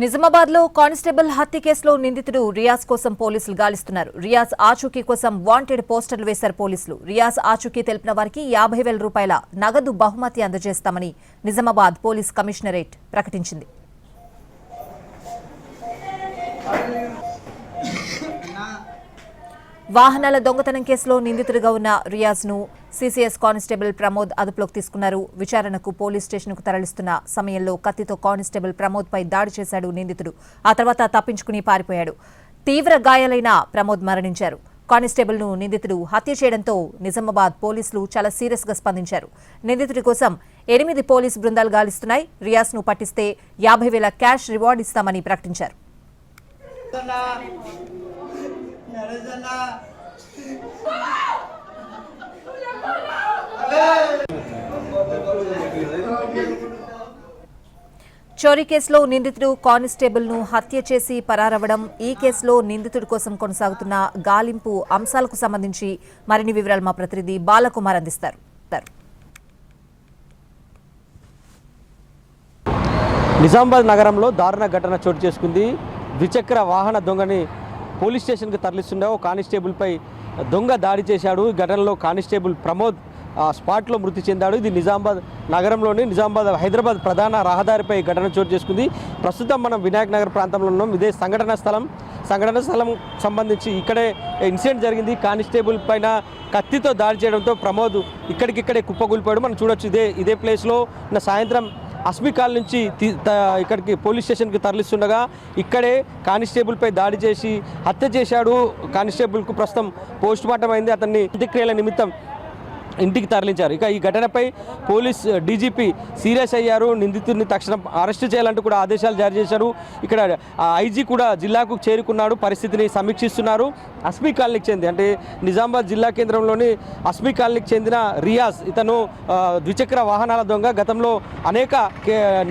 నిజామాబాద్లో కానిస్టేబుల్ హత్య కేసులో నిందితుడు రియాజ్ కోసం పోలీసులు గాలిస్తున్నారు. రియాజ్ ఆచూకీ కోసం వాంటెడ్ పోస్టర్లు వేశారు పోలీసులు. రియాజ్ ఆచూకీ తెలిపిన వారికి యాభై వేల రూపాయల నగదు బహుమతి అందజేస్తామని నిజామాబాద్ పోలీస్ కమిషనరేట్ ప్రకటించింది. వాహనాల దొంగతనం కేసులో నిందితుడిగా ఉన్న రియాజ్ను సీసీఎస్ కానిస్టేబుల్ ప్రమోద్ అదుపులోకి తీసుకున్నారు. విచారణకు పోలీస్ స్టేషన్కు తరలిస్తున్న సమయంలో కత్తితో కానిస్టేబుల్ ప్రమోద్ పై దాడి చేశాడు నిందితుడు. ఆ తర్వాత తప్పించుకుని పారిపోయాడు. తీవ్ర గాయాలైన ప్రమోద్ మరణించారు. కానిస్టేబుల్ను నిందితుడు హత్య చేయడంతో నిజామాబాద్ పోలీసులు చాలా సీరియస్గా స్పందించారు. నిందితుడి కోసం ఎనిమిది పోలీసు బృందాలు గాలిస్తున్నాయి. రియాస్ను పట్టిస్తే యాభై వేల క్యాష్ రివార్డు ఇస్తామని ప్రకటించారు. నరేజన్నా. చోరీ కేసులో నిందితుడు కానిస్టేబుల్ను హత్య చేసి పరారవడం ఈ కేసులో నిందితుడి కోసం కొనసాగుతున్న గాలింపు అంశాలకు సంబంధించి మరిన్ని వివరాలు మా ప్రతినిధి బాలకుమార్ అందిస్తారు. నిజామాబాద్ నగరంలో దారుణ ఘటన చోటు చేసుకుంది. ద్విచక్ర వాహన దొంగని పోలీస్ స్టేషన్కి తరలిస్తుండే ఓ కానిస్టేబుల్పై దొంగ దాడి చేశాడు. ఈ ఘటనలో కానిస్టేబుల్ ప్రమోద్ స్పాట్లో మృతి చెందాడు. ఇది నిజామాబాద్ నగరంలోని నిజామాబాద్ హైదరాబాద్ ప్రధాన రహదారిపై ఘటన చోటు చేసుకుంది. ప్రస్తుతం మనం వినాయక్ నగర్ ప్రాంతంలో ఉన్నాం. ఇదే సంఘటన స్థలం. సంఘటన స్థలం సంబంధించి ఇక్కడే ఇన్సిడెంట్ జరిగింది. కానిస్టేబుల్ పైన కత్తితో దాడి చేయడంతో ప్రమోద్ ఇక్కడికిక్కడే కుప్పగూలిపోయాడు మనం చూడొచ్చు ఇదే ఇదే ప్లేస్లో నిన్న సాయంత్రం అస్మికాల్ నుంచి ఇక్కడికి పోలీస్ స్టేషన్కి తరలిస్తుండగా ఇక్కడే కానిస్టేబుల్పై దాడి చేసి హత్య చేశాడు. కానిస్టేబుల్కు ప్రస్తుతం పోస్ట్ మార్టం అయింది. అతన్ని అంత్యక్రియల నిమిత్తం ఇంటికి తరలించారు. ఇక ఈ ఘటనపై పోలీస్ డీజీపీ సీరియస్ అయ్యారు. నిందితుడిని తక్షణం అరెస్టు చేయాలంటూ కూడా ఆదేశాలు జారీ చేశారు. ఇక్కడ ఐజీ కూడా జిల్లాకు చేరుకున్నాడు. పరిస్థితిని సమీక్షిస్తున్నారు. అస్మి కాలనీకి చెంది అంటే నిజామాబాద్ జిల్లా కేంద్రంలోని అస్మి కాలనీకి చెందిన రియాజ్. ఇతను ద్విచక్ర వాహనాల దొంగ. గతంలో అనేక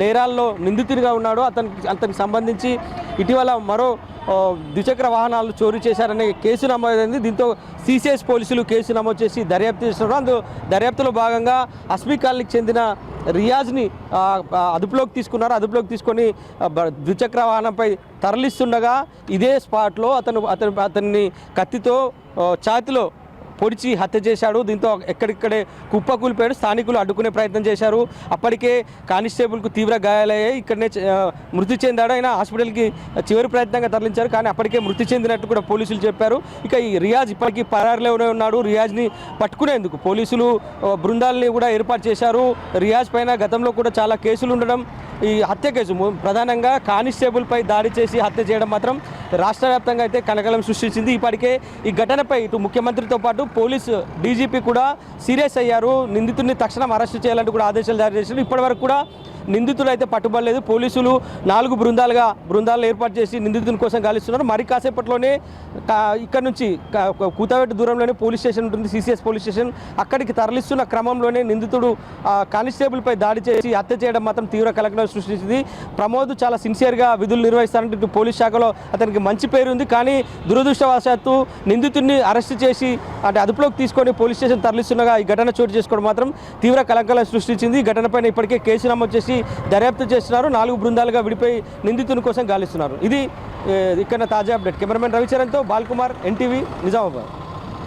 నేరాల్లో నిందితుడిగా ఉన్నాడు. అతనికి అతనికి సంబంధించి ఇటీవల మరో ద్విచక్ర వాహనాలు చోరీ చేశారనే కేసు నమోదైంది. దీంతో సిసిఎస్ పోలీసులు కేసు నమోదు చేసి దర్యాప్తు చేస్తున్నారు. అందు దర్యాప్తులో భాగంగా అస్మీ కాలనీకి చెందిన రియాజ్ని అదుపులోకి తీసుకున్నారు. అదుపులోకి తీసుకొని ద్విచక్ర వాహనంపై తరలిస్తుండగా ఇదే స్పాట్లో అతను అతను అతన్ని కత్తితో ఛాతిలో పొడిచి హత్య చేశాడు. దీంతో ఎక్కడిక్కడే కుప్పకూలిపోయాడు. స్థానికులు అడ్డుకునే ప్రయత్నం చేశారు. అప్పటికే కానిస్టేబుల్కు తీవ్ర గాయాలయ్యాయి. ఇక్కడనే మృతి చెందాడు. ఆయన హాస్పిటల్కి చివరి ప్రయత్నంగా తరలించారు. కానీ అప్పటికే మృతి చెందినట్టు కూడా పోలీసులు చెప్పారు. ఇక ఈ రియాజ్ ఇప్పటికీ పరారులోనే ఉన్నాడు. రియాజ్ని పట్టుకునేందుకు పోలీసులు బృందాలని కూడా ఏర్పాటు చేశారు. రియాజ్ పైన గతంలో కూడా చాలా కేసులు ఉండడం ఈ హత్య కేసు ప్రధానంగా కానిస్టేబుల్పై దాడి చేసి హత్య చేయడం మాత్రం రాష్ట్ర వ్యాప్తంగా అయితే కలకలం సృష్టించింది. ఇప్పటికే ఈ ఘటనపై ఇటు ముఖ్యమంత్రితో పాటు పోలీసు డీజీపీ కూడా సీరియస్ అయ్యారు. నిందితుడిని తక్షణం అరెస్టు చేయాలంటూ కూడా ఆదేశాలు జారీ చేశారు. ఇప్పటివరకు కూడా నిందితులు అయితే పట్టుబడలేదు. పోలీసులు నాలుగు బృందాలుగా బృందాలు ఏర్పాటు చేసి నిందితుని కోసం గాలిస్తున్నారు. మరి కాసేపట్లోనే ఇక్కడ నుంచి కూతవేట దూరంలోనే పోలీస్ స్టేషన్ ఉంటుంది సిసిఎస్ పోలీస్ స్టేషన్. అక్కడికి తరలిస్తున్న క్రమంలోనే నిందితుడు కానిస్టేబుల్పై దాడి చేసి హత్య చేయడం మాత్రం తీవ్ర కలకలం సృష్టించింది. ప్రమోద్ చాలా సిన్సియర్గా విధులు నిర్వహిస్తారంటే పోలీస్ శాఖలో అతనికి మంచి పేరు ఉంది కానీ దురదృష్టవశాత్తు నిందితుడిని అరెస్ట్ చేసి అంటే అదుపులోకి తీసుకొని పోలీస్ స్టేషన్ తరలిస్తుండగా ఈ ఘటన చోటు చేసుకోవడం మాత్రం తీవ్ర కలకలం సృష్టించింది. ఈ ఘటనపైన ఇప్పటికే కేసు నమోదు చేసి దర్యాప్తు చేస్తున్నారు. నాలుగు బృందాలుగా విడిపోయి నిందితుని కోసం గాలిస్తున్నారు. ఇది ఇక్కడ తాజా అప్డేట్. కెమెరామెన్ రవిచరణ్తో బాల్కుమార్ ఎన్టీవీ నిజామాబాద్.